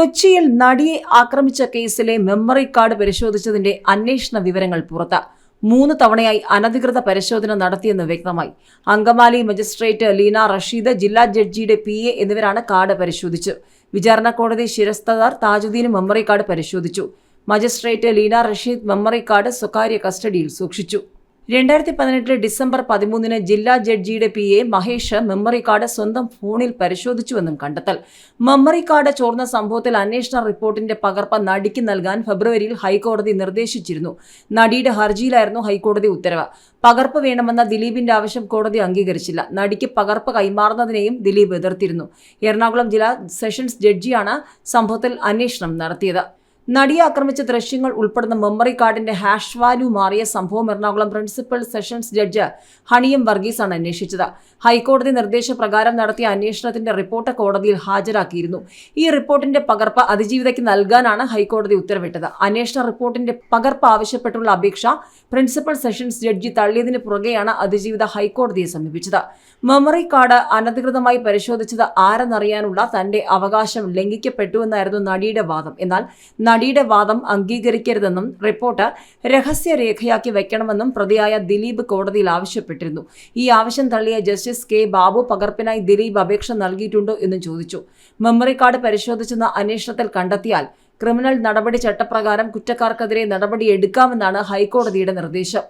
കൊച്ചിയിൽ നടിയെ ആക്രമിച്ച കേസിലെ മെമ്മറി കാർഡ് പരിശോധിച്ചതിന്റെ അന്വേഷണ വിവരങ്ങൾ പുറത്ത്. മൂന്ന് തവണയായി അനധികൃത പരിശോധന നടത്തിയെന്ന് വ്യക്തമായി. അങ്കമാലി മജിസ്ട്രേറ്റ് ലീന റഷീദ് ജില്ലാ ജഡ്ജിയുടെ പി എ എന്നിവരാണ് കാർഡ് പരിശോധിച്ചു. വിചാരണ കോടതി ശിരസ്തദാർ താജുദ്ദീന് മെമ്മറി കാർഡ് പരിശോധിച്ചു. Magistrate Leena Rasheed memory card സ്വകാര്യ കസ്റ്റഡിയിൽ സൂക്ഷിച്ചു. രണ്ടായിരത്തി പതിനെട്ട് ഡിസംബർ പതിമൂന്നിന് ജില്ലാ ജഡ്ജിയുടെ P A Mahesh memory card സ്വന്തം ഫോണിൽ പരിശോധിച്ചുവെന്നും കണ്ടെത്തൽ. മെമ്മറി കാർഡ് ചോർന്ന സംഭവത്തിൽ അന്വേഷണ റിപ്പോർട്ടിന്റെ പകർപ്പ് നടിക്ക് നൽകാൻ ഫെബ്രുവരിയിൽ ഹൈക്കോടതി നിർദ്ദേശിച്ചിരുന്നു. നടിയുടെ ഹർജിയിലായിരുന്നു ഹൈക്കോടതി ഉത്തരവ്. പകർപ്പ് വേണമെന്ന ദിലീപിന്റെ ആവശ്യം കോടതി അംഗീകരിച്ചില്ല. നടിക്ക് പകർപ്പ് കൈമാറുന്നതിനെയും ദിലീപ് എതിർത്തിരുന്നു. എറണാകുളം ജില്ലാ സെഷൻസ് ജഡ്ജിയാണ് സംഭവത്തിൽ അന്വേഷണം നടത്തിയത്. നടിയെ ആക്രമിച്ച ദൃശ്യങ്ങൾ ഉൾപ്പെടുന്ന മെമ്മറി കാർഡിന്റെ ഹാഷ് വാല്യൂ മാറിയ സംഭവം എറണാകുളം പ്രിൻസിപ്പൽ സെഷൻസ് ജഡ്ജ് ഹണിയം വർഗീസാണ് അന്വേഷിച്ചത്. ഹൈക്കോടതി നിർദ്ദേശപ്രകാരം നടത്തിയ അന്വേഷണത്തിന്റെ റിപ്പോർട്ട് കോടതിയിൽ ഹാജരാക്കിയിരുന്നു. ഈ റിപ്പോർട്ടിന്റെ പകർപ്പ് അതിജീവിതയ്ക്ക് നൽകാനാണ് ഹൈക്കോടതി ഉത്തരവിട്ടത്. അന്വേഷണ റിപ്പോർട്ടിന്റെ പകർപ്പ് ആവശ്യപ്പെട്ടുള്ള അപേക്ഷ പ്രിൻസിപ്പൽ സെഷൻസ് ജഡ്ജി തള്ളിയതിന് പുറകെയാണ് അതിജീവിത ഹൈക്കോടതിയെ സമീപിച്ചത്. മെമ്മറി കാർഡ് അനധികൃതമായി പരിശോധിച്ചത് ആരെന്നറിയാനുള്ള തന്റെ അവകാശം ലംഘിക്കപ്പെട്ടുവെന്നായിരുന്നു നടിയുടെ വാദം. എന്നാൽ നടിയുടെ വാദം അംഗീകരിക്കരുതെന്നും റിപ്പോർട്ട് രഹസ്യരേഖയാക്കി വെക്കണമെന്നും പ്രതിയായ ദിലീപ് കോടതിയിൽ ആവശ്യപ്പെട്ടിരുന്നു. ഈ ആവശ്യം തള്ളിയ ജസ്റ്റിസ് കെ ബാബു പകർപ്പിനായി ദിലീപ് അപേക്ഷ നൽകിയിട്ടുണ്ടോ എന്നും ചോദിച്ചു. മെമ്മറി കാർഡ് പരിശോധിച്ചെന്ന അന്വേഷണത്തിൽ കണ്ടെത്തിയാൽ ക്രിമിനൽ നടപടി ചട്ടപ്രകാരം കുറ്റക്കാർക്കെതിരെ നടപടിയെടുക്കാമെന്നാണ് ഹൈക്കോടതിയുടെ നിർദ്ദേശം.